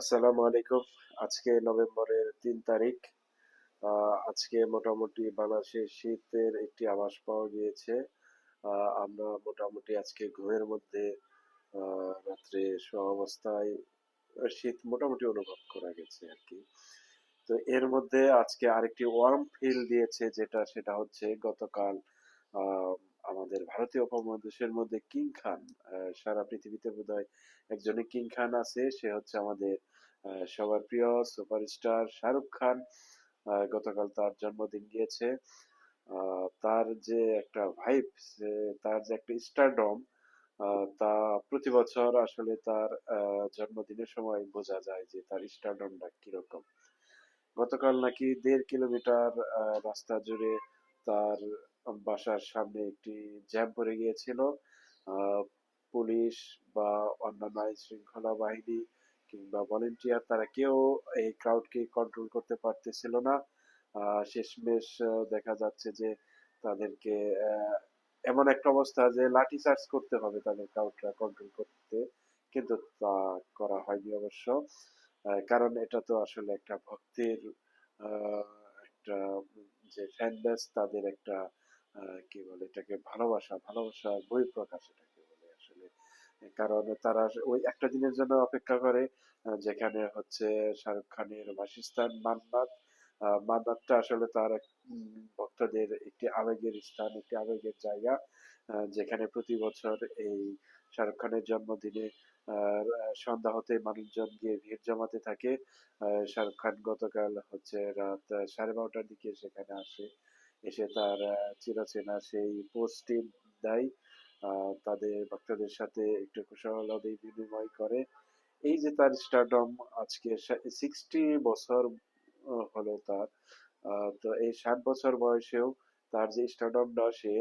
আসসালামু আলাইকুম। আজকে নভেম্বরের তিন তারিখ। আজকে মোটামুটি বাংলাদেশের শীতের একটি আভাস পাওয়া গিয়েছে। আমরা মোটামুটি আজকে ঘুমের মধ্যে রাত্রে অবস্থায় শীত মোটামুটি অনুভব করা গেছে আর কি। তো এর মধ্যে আজকে আরেকটি ওয়ার্ম ফিল দিয়েছে যেটা, সেটা হচ্ছে গতকাল আমাদের ভারতীয় উপমহাদেশের মধ্যে কিং খান সারা পৃথিবীতে বোধহয় একজনই কিং খান আছে। সে হচ্ছে আমাদের সবার প্রিয় সুপারস্টার শাহরুখ খান। গতকাল তার জন্মদিন গিয়েছে। তার যে একটা ভাইব তার যে একটা স্টারডম তা প্রতি বছর আসলে তার জন্মদিনের সময় বোঝা যায় যে তার স্টারডমটা কীরকম। গতকাল নাকি দেড় কিলোমিটার রাস্তা জুড়ে তার বাসার সামনে একটি জ্যাম পড়ে গিয়েছিল। পুলিশ বা অন্যান্য আইন শৃঙ্খলা বাহিনী কিংবা ভলেন্টিয়ার তারা কেউ এই ক্রাউডকে কন্ট্রোল করতে পারতেছিল না। শেষমেশ দেখা যাচ্ছে যে তাদেরকে এমন একটা অবস্থা যে লাঠি চার্জ করতে হবে তাদের ক্রাউডটা কন্ট্রোল করতে। কিন্তু তা করা হয়নি অবশ্য। কারণ এটা তো আসলে একটা ভক্তের একটা যে ফ্যান তাদের একটা কি বলে এটাকে ভালোবাসা ভালোবাসার বহিঃপ্রকাশ এটাকে বলে আসলে। কারণ তারা ওই একটা দিনের জন্য অপেক্ষা করে যেখানে হচ্ছে শাহরুখ খানের বাসস্থান মান্নাত। মান্নাতটা আসলে তার ভক্তদের একটি আবেগের স্থান, একটি আবেগের জায়গা যেখানে প্রতি বছর এই শাহরুখ খানের জন্মদিনে সন্ধ্যা হতে মানুষজন গিয়ে ভিড় জমাতে থাকে। শাহরুখ খান গতকাল হচ্ছে রাত সাড়ে বারোটার দিকে সেখানে আসে। এসে তার চিরচেনা সেই পোস্টটি দেয় তাদের ভক্তদের সাথে একটু কুশলাদি বিনিময় করে। এই যে তার স্টারডম আজকে সিক্সটি বছর হলো তার। তো এই ষাট বছর বয়সেও তার যে স্টারডমটা সে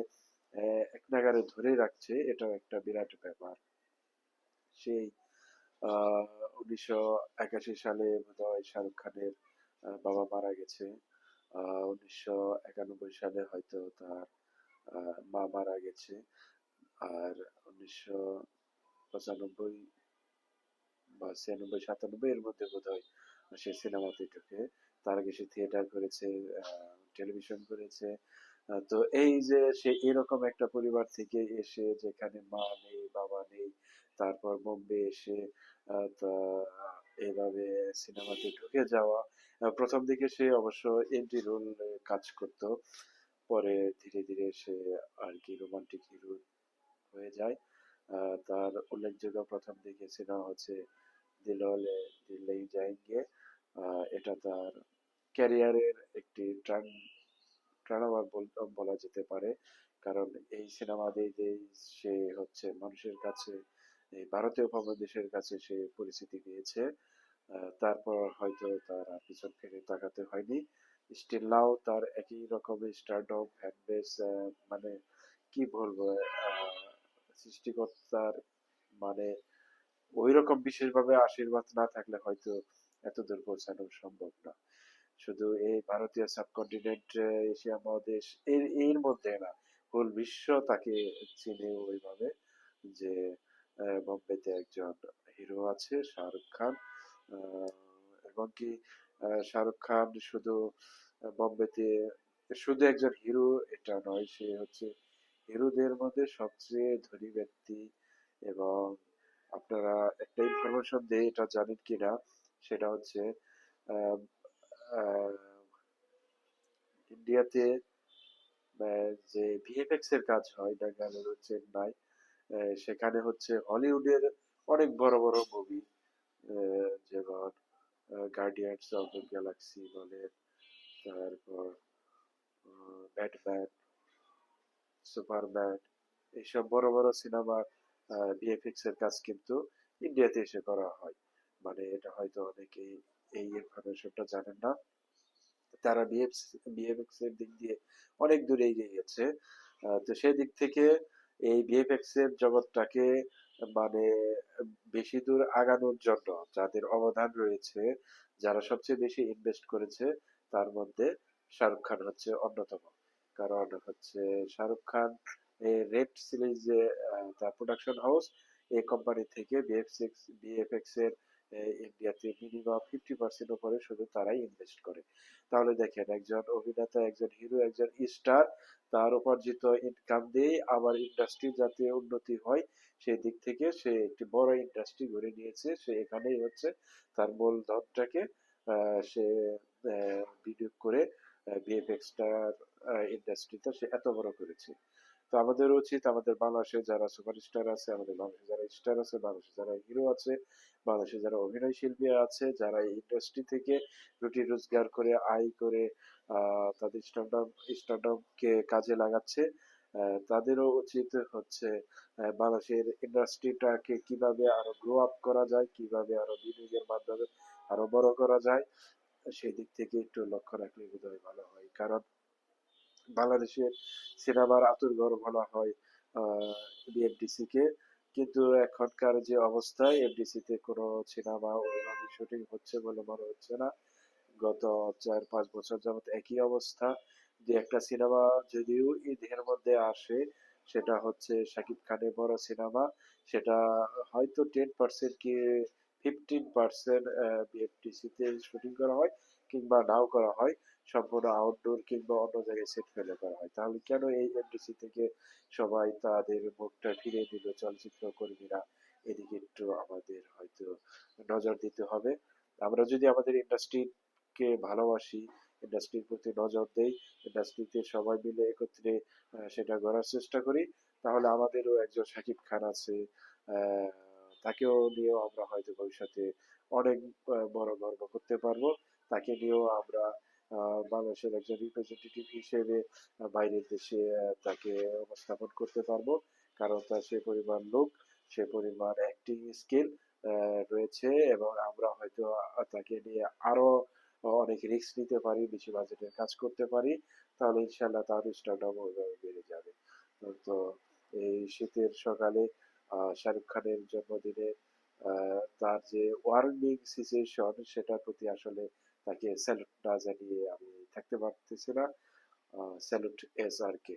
এক নাগারে ধরে রাখছে, এটাও একটা বিরাট ব্যাপার। সেই উনিশশো একাশি সালে বোধহয় শাহরুখ খানের বাবা মারা গেছে। উনিশশো একানব্বই সালে হয়তো তার আহ, মা মারা গেছে। আর উনিশশো পঁচানব্বই বা ছিয়ানব্বই সাতানব্বই এর মধ্যে বোধহয় সে সিনেমাতে ঢুকে তার আগে সে থিয়েটার করেছে টেলিভিশন করেছে। তো এই যে সে এরকম একটা পরিবার থেকে এসে যেখানে মা নেই বাবা নেই তারপর বোম্বে এসে এভাবে সিনেমাতে ঢুকে যাওয়া প্রথম দিকে সে অবশ্য এন্টি রোল কাজ করত, পরে ধীরে ধীরে সে আর কি রোমান্টিক হিরো হয়ে যায়। তার উল্লেখযোগ্য প্রথম দিকে সিনেমা হচ্ছে দিলওয়ালে দিল্লাই যায়েঙ্গে এটা তার ক্যারিয়ারের একটি টার্ন টার্নওভার বলা যেতে পারে। কারণ এই সিনেমা দিয়ে সে হচ্ছে মানুষের কাছে এই ভারতীয় উপমহাদেশের কাছে সে পরিচিতি পেয়েছে তারপর হয়তো তার পিছন ফিরে তাকাতে হয়নি। স্টিল নাও তার একই রকমের স্টারডম ফ্যান বেস মানে কি বলব সৃষ্টিকর্তার মানে ওই রকম বিশেষভাবে আশীর্বাদ না থাকলে হয়তো এত দূর পৌঁছানো সম্ভব না। শুধু এই ভারতীয় সাবকন্টিনেন্ট এশিয়া মহাদেশ, এর এর মধ্যে না ফুল বিশ্ব তাকে চিনে ওইভাবে যে বোম্বেতে একজন হিরো আছে, শাহরুখ খান। এবং কি শাহরুখ খান শুধু বোম্বেতে, শুধু একজন হিরো এটা নয়, সে হচ্ছে হিরোদের মধ্যে সবচেয়ে ধনী ব্যক্তি। এবং আপনারা একটা ইনফরমেশন দিয়ে এটা জানেন কিনা, সেটা হচ্ছে ইন্ডিয়াতে যে ভিএফএক্স এর কাজ হয় বেঙ্গালুরু চেন্নাই সেখানে হচ্ছে হলিউডের অনেক বড় বড় মুভি যেমন গার্ডিয়ান্স অফ দ্য গ্যালাক্সি বলেন, তারপর ব্যাটম্যান সুপারম্যান এইসব বড় বড় সিনেমা ভিএফএক্স এর কাজ কিন্তু ইন্ডিয়াতে এসে করা হয়। মানে এটা হয়তো অনেকেই এই ইনফরমেশনটা জানেন না। তারা ভিএফএক্স এর দিক দিয়ে অনেক দূরে এগিয়ে গেছে। তো সেই দিক থেকে এই ভিএফএক্স এর জগৎটাকে মানে বেশি দূর আগানোর জন্য যাদের অবদান রয়েছে, যারা সবচেয়ে বেশি ইনভেস্ট করেছে, তার মধ্যে শাহরুখ খান হচ্ছে অন্যতম। কারণ হচ্ছে শাহরুখ খান রেড সিরিজ যে প্রোডাকশন হাউস এই কোম্পানি থেকে ভিএফএক্স ভিএফএক্স এর ইন্ডিয়াতে মিনিমাম ফিফটি পার্সেন্ট উপরে শুধু তারাই ইনভেস্ট করে। তাহলে দেখেন, একজন অভিনেতা, একজন হিরো একজন স্টার তার উপার্জিত ইনকাম দিয়ে আবার ইন্ডাস্ট্রি যাতে উন্নতি হয়, সেই দিক থেকে সে একটি বড় ইন্ডাস্ট্রি গড়ে নিয়েছে। সে এখানেই হচ্ছে, তার মূলধনটাকে সে বিনিয়োগ করে ভিএফএক্সটার ইন্ডাস্ট্রিটা সে এত বড় করেছে। তো আমাদের উচিত আমাদের বাংলাদেশে যারা সুপারস্টার আছে, আমাদের বাংলাদেশে যারা স্টার আছে বাংলাদেশে যারা হিরো আছে বাংলাদেশে যারা অভিনয় শিল্পী আছে, যারা ইন্ডাস্ট্রি থেকে রুটি রোজগার করে, আয় করে তাদের স্টারডাম স্টারডামকে কাজে লাগাচ্ছে তাদেরও উচিত হচ্ছে বাংলাদেশের ইন্ডাস্ট্রিটাকে কীভাবে আরও গ্রো আপ করা যায়, কীভাবে আরও বিনিয়োগের মাধ্যমে আরও বড় করা যায়, সেই দিক থেকে একটু লক্ষ্য রাখলে বোধহয় ভালো হয়। কারণ বাংলাদেশের সিনেমার আতুরঘর বলা হয় বিএফডিসি কে। কিন্তু এখনকার যে অবস্থায় এফডিসি তে কোনো সিনেমা ওইভাবে শুটিং হচ্ছে বলে মনে হচ্ছে না। গত চার, পাঁচ বছর যাবত একই অবস্থা। যে একটা সিনেমা যদিও ঈদের মধ্যে আসে, সেটা হচ্ছে শাকিব খানের বড় সিনেমা। সেটা হয়তো টেন পার্সেন্ট কি ফিফটিন পার্সেন্ট বিএফটিসি তে শুটিং করা হয় কিংবা নাও করা হয়। সম্পূর্ণ আউটডোর কিংবা অন্য জায়গায় সেট ফেলে করা হয়। তাহলে কেন এই এফডিসি থেকে সবাই তাদের মুখটা ফিরে দিল? চলচ্চিত্র কর্মীরা এদিকে একটু আমাদের হয়তো নজর দিতে হবে। আমরা যদি আমাদের ইন্ডাস্ট্রিকে ভালোবাসি ইন্ডাস্ট্রির প্রতি নজর দেই ইন্ডাস্ট্রিতে সবাই মিলে একত্রে সেটা গড়ার চেষ্টা করি, তাহলে আমাদেরও একজন শাকিব খান আছে তাকেও নিয়েও আমরা হয়তো ভবিষ্যতে অনেক বড় গর্ব করতে পারব। তাকে নিয়েও আমরা বাংলাদেশের একজন রিপ্রেজেন্টেটিভ হিসেবে বাইরের দেশে তাকে উপস্থাপন করতে পারব। কারণ তার সে পরিমাণ লোক, সে পরিমাণ অ্যাক্টিং স্কিল রয়েছে এবং আমরা হয়তো তাকে নিয়ে আরও অনেক রিস্ক নিতে পারি, বেশি বাজেটের কাজ করতে পারি। তাহলে ইনশাল্লাহ তার স্টারডাম ওইভাবে বেড়ে যাবে। তো এই শীতের সকালে শাহরুখ খানের জন্মদিনে তার যে ওয়ার্নিং সিচুয়েশন সেটার প্রতি আসলে তাকে স্যালুট না জানিয়ে আমি থাকতে পারতেছি না। স্যালুট এস আর কে